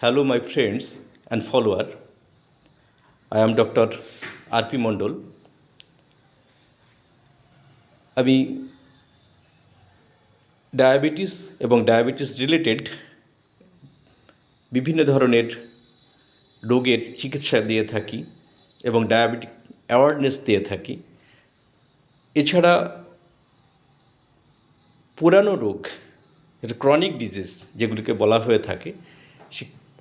Hello, my friends and follower. I am Dr. R.P. মণ্ডল আমি diabetes এবং diabetes related বিভিন্ন ধরনের রোগের চিকিৎসা দিয়ে থাকি এবং ডায়াবেটিক অ্যাওয়ারনেস দিয়ে থাকি এছাড়া পুরানো রোগ ক্রনিক ডিজিজ যেগুলিকে বলা হয়ে থাকে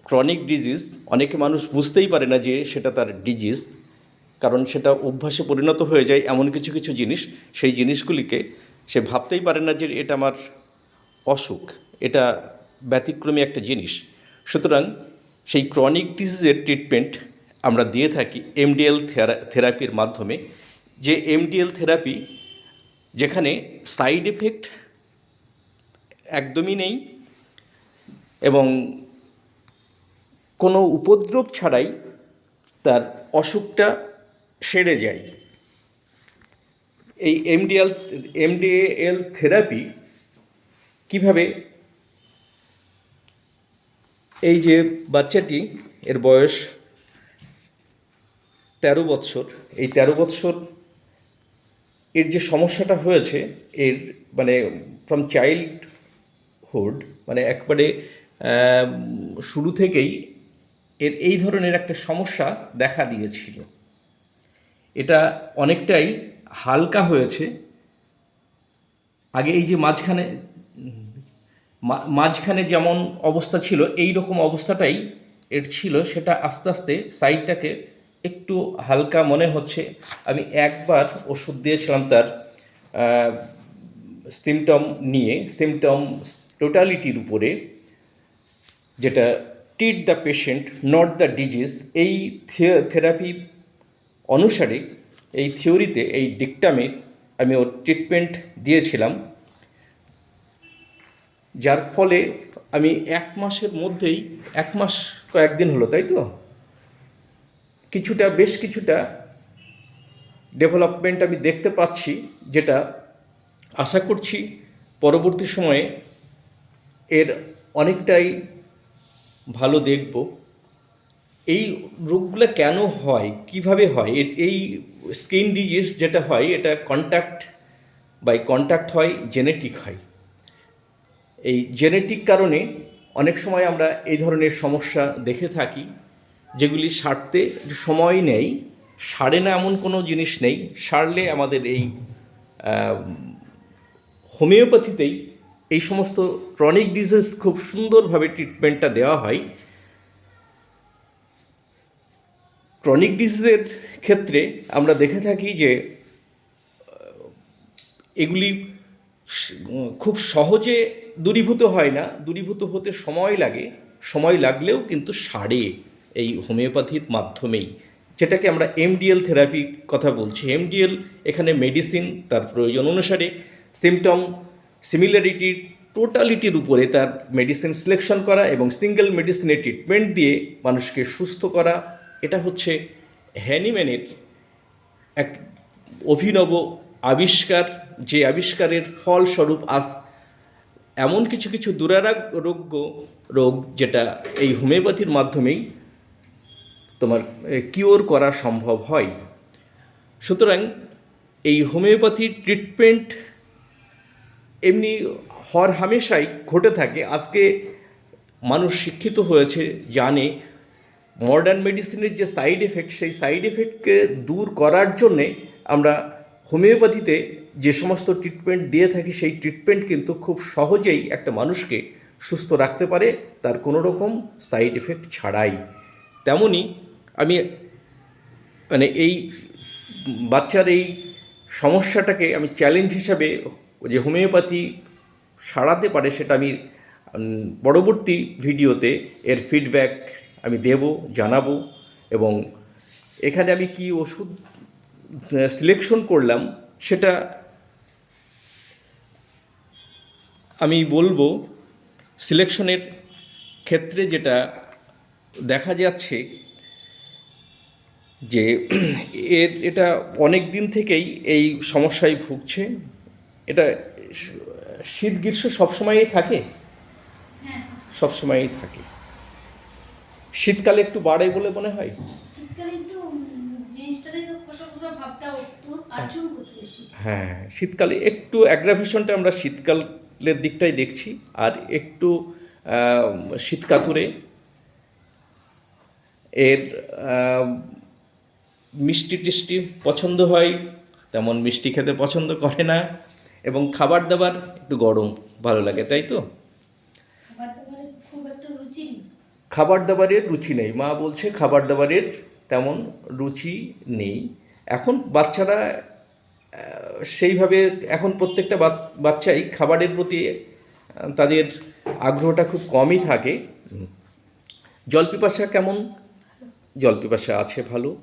ক্রনিক ডিজিজ অনেকে মানুষ বুঝতেই পারে না যে সেটা তার ডিজিজ কারণ সেটা অভ্যাসে পরিণত হয়ে যায় এমন কিছু কিছু জিনিস। সেই জিনিসগুলিকে সে ভাবতেই পারে না যে এটা আমার অসুখ, এটা ব্যতিক্রমী একটা জিনিস। সুতরাং সেই ক্রনিক ডিজিজের ট্রিটমেন্ট আমরা দিয়ে থাকি এমডিএল থেরাপির মাধ্যমে, যে এমডিএল থেরাপি যেখানে সাইড এফেক্ট একদমই নেই এবং কোনো উপদ্রব ছাড়াই তার অসুখটা সেরে যায়। এই এমডিএল এমডিএল থেরাপি কীভাবে এই যে বাচ্চাটি, এর বয়স তেরো বৎসর, এই তেরো বৎসর এর যে সমস্যাটা হয়েছে, এর মানে ফ্রম চাইল্ডহুড মানে একবারে শুরু থেকেই এর এই ধরনের একটা সমস্যা দেখা দিয়েছিল। এটা অনেকটাই হালকা হয়েছে। আগে এই যে মাঝখানে মাঝখানে যেমন অবস্থা ছিল, এই রকম অবস্থাটাই এর ছিল। সেটা আস্তে আস্তে সাইডটাকে একটু হালকা মনে হচ্ছে। আমি একবার ওষুধ দিয়েছিলাম তার সিমটম নিয়ে সিমটম টোটালিটির উপরে, যেটা treat the patient not the disease এই থেরাপি অনুসারে, এই থিওরিতে এই ডিকটামে আমি ওর ট্রিটমেন্ট দিয়েছিলাম, যার ফলে আমি এক মাসের মধ্যেই, এক মাস কয়েকদিন হলো, তাই তো? কিছুটা, বেশ কিছুটা ডেভেলপমেন্ট আমি দেখতে পাচ্ছি, যেটা আশা করছি পরবর্তী সময়ে এর অনেকটাই ভালো দেখব। এই রোগগুলো কেন হয়? কীভাবে হয়? এই স্কিন ডিজিজ যেটা হয়, এটা কন্ট্যাক্ট বাই কন্ট্যাক্ট হয় জেনেটিক হয়। এই জেনেটিক কারণে অনেক সময় আমরা এই ধরনের সমস্যা দেখে থাকি, যেগুলি সারতে সময় নেই, সারে না এমন কোনো জিনিস নেই, সারলে আমাদের এই হোমিওপ্যাথিতেই এই সমস্ত ক্রনিক ডিজিজ খুব সুন্দরভাবে ট্রিটমেন্টটা দেওয়া হয়। ক্রনিক ডিজিজের ক্ষেত্রে আমরা দেখে থাকি যে এগুলি খুব সহজে দূরীভূত হয় না। দূরীভূত হতে সময় লাগে। সময় লাগলেও কিন্তু সারে এই হোমিওপ্যাথির মাধ্যমেই। যেটাকে আমরা এমডিএল থেরাপির কথা বলছি। এমডিএল এখানে মেডিসিন তার প্রয়োজন অনুসারে। সিমটম সিমিলারিটির টোটালিটির উপরে তার মেডিসিন সিলেকশন করা এবং সিঙ্গেল মেডিসিনের ট্রিটমেন্ট দিয়ে মানুষকে সুস্থ করা, এটা হচ্ছে হ্যানিম্যানের এক অভিনব আবিষ্কার। যে আবিষ্কারের ফলস্বরূপ আজ এমন কিছু কিছু দুরারোগ্য রোগ যেটা এই হোমিওপ্যাথির মাধ্যমেই তোমার কিওর করা সম্ভব হয়। সুতরাং এই হোমিওপ্যাথির ট্রিটমেন্ট এমনি হর হামেশাই ঘটে থাকে। আজকে মানুষ শিক্ষিত হয়েছে, জানে। মডার্ন মেডিসিনের যে সাইড এফেক্ট সেই সাইড এফেক্টকে দূর করার জন্যে আমরা হোমিওপ্যাথিতে যে সমস্ত ট্রিটমেন্ট দিয়ে থাকি, সেই ট্রিটমেন্ট কিন্তু খুব সহজেই একটা মানুষকে সুস্থ রাখতে পারে। তার কোনো রকম সাইড এফেক্ট ছাড়াই। তেমনই আমি মানে এই বাচ্চার এই সমস্যাটাকে আমি চ্যালেঞ্জ হিসাবে যে হোমিওপ্যাথি সারাতে পারে সেটা আমি পরবর্তী ভিডিওতে এর ফিডব্যাক আমি দেব, জানাব এবং এখানে আমি কি ওষুধ সিলেকশন করলাম সেটা আমি বলব সিলেকশনের ক্ষেত্রে যেটা দেখা যাচ্ছে যে এর, এটা অনেক দিন থেকেই এই সমস্যায় ভুগছে। এটা শীত গ্রীষ্ম সবসময়ই থাকে? সবসময়ই থাকে। শীতকালে একটু বাড়ে বলে মনে হয়? চুলকুত বেশি। হ্যাঁ শীতকালে একটু অ্যাগ্রাভেশনটা আমরা শীতকালের দিকটাই দেখছি আর একটু শীতকাতুরে এর মিষ্টি টিষ্টি পছন্দ হয় তেমন মিষ্টি খেতে পছন্দ করে না। এবং খাবার দাবার একটু গরম ভালো লাগে তাই তো? খাবার দাবারে খুব একটা রুচি নেই। খাবার দাবারের রুচি নেই। মা বলছে খাবার দাবারের তেমন রুচি নেই। এখন বাচ্চারা সেইভাবে এখন প্রত্যেকটা বাচ্চাই খাবারের প্রতি তাদের আগ্রহটা খুব কমই থাকে। হুম। জল পিপাসা কেমন? জল পিপাসা আছে ভালো।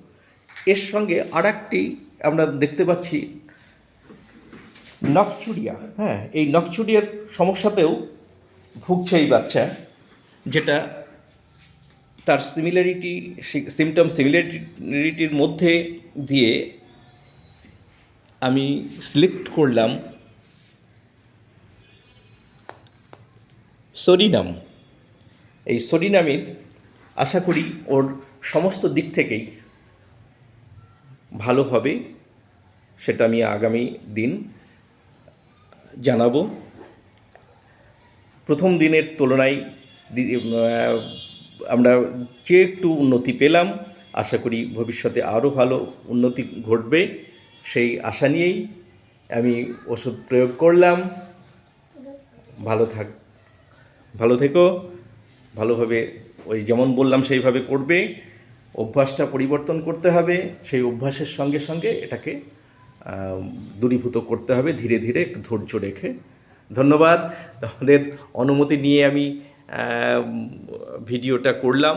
এর সঙ্গে আর একটি আমরা দেখতে পাচ্ছি নকচুরিয়া হ্যাঁ এই নকচুরিয়ার সমস্যাতেও ভুগছে এই বাচ্চা, যেটা তার সিমিলারিটি সিমটম সিমিলারিটির মধ্যে দিয়ে আমি সিলেক্ট করলাম সরিনাম এই সরিনামের আশা করি ওর সমস্ত দিক থেকেই ভালো হবে, সেটা আমি আগামী দিন জানাব। প্রথম দিনের তুলনায় আমরা যে একটু উন্নতি পেলাম, আশা করি ভবিষ্যতে আরও ভালো উন্নতি ঘটবে, সেই আশা নিয়েই আমি ওষুধ প্রয়োগ করলাম। ভালো থাক, ভালো থেকো, ভালোভাবে ওই যেমন বললাম সেইভাবে করবে, অভ্যাসটা পরিবর্তন করতে হবে, সেই অভ্যাসের সঙ্গে সঙ্গে এটাকে দূরীভূত করতে হবে, ধীরে ধীরে একটু ধৈর্য রেখে। ধন্যবাদ। তোমাদের অনুমতি নিয়ে আমি ভিডিওটা করলাম।